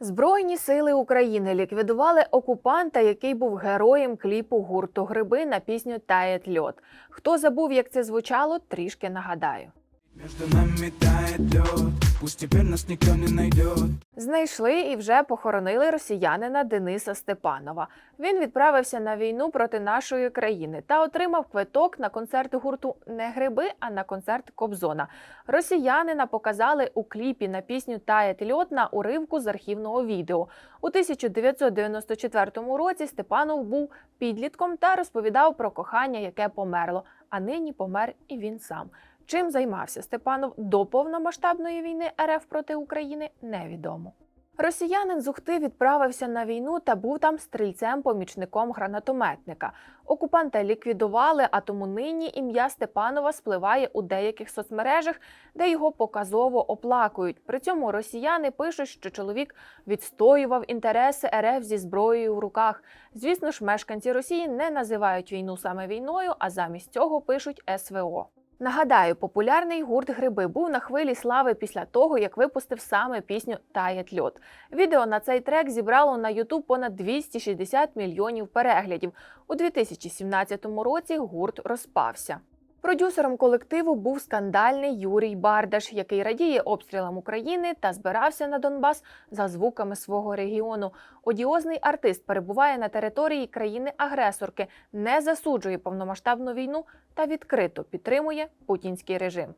Збройні сили України ліквідували окупанта, який був героєм кліпу гурту Гриби на пісню Тает льот. Хто забув, як це звучало, трішки нагадаю. Между нами тает лед, пусть теперь нас никто не найдет. Знайшли і вже похоронили росіянина Дениса Степанова. Він відправився на війну проти нашої країни та отримав квиток на концерт гурту не гриби, а на концерт Кобзона. Росіянина показали у кліпі на пісню Тает льот на уривку з архівного відео. У 1994 році Степанов був підлітком та розповідав про кохання, яке померло. А нині помер і він сам. Чим займався Степанов до повномасштабної війни РФ проти України, невідомо. Росіянин з Ухти відправився на війну та був там стрільцем-помічником гранатометника. Окупанта ліквідували, а тому нині ім'я Степанова спливає у деяких соцмережах, де його показово оплакують. При цьому росіяни пишуть, що чоловік відстоював інтереси РФ зі зброєю в руках. Звісно ж, мешканці Росії не називають війну саме війною, а замість цього пишуть СВО. Нагадаю, популярний гурт Гриби був на хвилі слави після того, як випустив саме пісню Таєт льот. Відео на цей трек зібрало на YouTube понад 260 мільйонів переглядів. У 2017 році гурт розпався. Продюсером колективу був скандальний Юрій Бардаш, який радіє обстрілам України та збирався на Донбас за звуками свого регіону. Одіозний артист перебуває на території країни-агресорки, не засуджує повномасштабну війну та відкрито підтримує путінський режим.